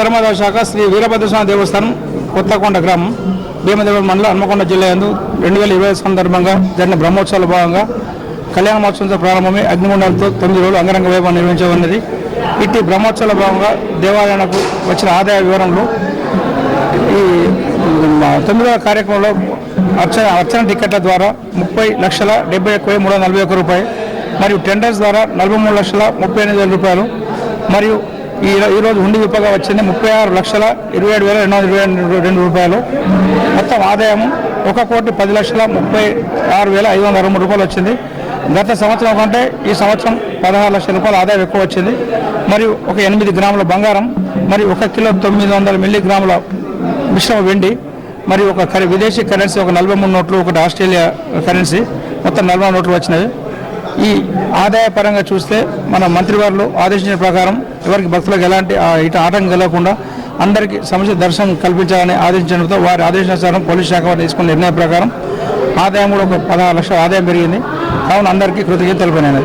ధర్మాదాయ శాఖ శ్రీ వీరభద్రస్వామి దేవస్థానం కొత్తకొండ గ్రామం. భీమదేవ మండలం హన్మకొండ జిల్లా ఎందు రెండు వేల ఇరవై సందర్భంగా జరిగిన బ్రహ్మోత్సవాల భాగంగా కళ్యాణ మహోత్సవంతో ప్రారంభమై అగ్నిగుండాలతో తొమ్మిది రోజులు అంగరంగ వైభవం నిర్వహించబడినది. ఇట్టి బ్రహ్మోత్సవాల భాగంగా దేవాలయాలకు వచ్చిన ఆదాయ వివరంలో ఈ తొమ్మిదవ కార్యక్రమంలో అర్చన అర్చన టికెట్ల ద్వారా ముప్పై లక్షల డెబ్బై ఒక్క మూడు వందల నలభై ఒక్క రూపాయి మరియు టెండర్స్ ద్వారా నలభై మూడు లక్షల ముప్పై ఎనిమిది వేల రూపాయలు మరియు ఈ ఈరోజు హుండీ విప్పగా వచ్చింది. ముప్పై ఆరు లక్షల ఇరవై ఏడు వేల రెండు వందల ఇరవై రెండు- రెండు రూపాయలు. మొత్తం ఆదాయం ఒక కోటి పది లక్షల ముప్పై ఆరు వేల ఐదు వందల అరవై మూడు రూపాయలు వచ్చింది. గత సంవత్సరం కంటే ఈ సంవత్సరం పదహారు లక్షల రూపాయల ఆదాయం ఎక్కువ వచ్చింది. మరియు ఒక ఎనిమిది గ్రాముల బంగారం మరియు ఒక కిలో తొమ్మిది వందల మిల్లీ గ్రాముల మిశ్రమ వెండి మరియు ఒక కరె విదేశీ కరెన్సీ ఒక నలభై మూడు నోట్లు ఒకటి ఆస్ట్రేలియా కరెన్సీ మొత్తం నలభై నోట్లు వచ్చినాయి ఈ ఆదాయ పరంగా చూస్తే మన మంత్రివారులు ఆదేశించిన ప్రకారం ఎవరికి భక్తులకు ఎలాంటి ఇటు ఆటంకం కలగకుండా అందరికీ సమస్య దర్శనం కల్పించాలని ఆదేశించడంతో వారి ఆదేశానుసారం పోలీస్ శాఖ వారు తీసుకున్న నిర్ణయం ప్రకారం ఆదాయం కూడా ఒక పదహారు లక్షల ఆదాయం పెరిగింది. కావున అందరికీ కృతజ్ఞత తెలిపినది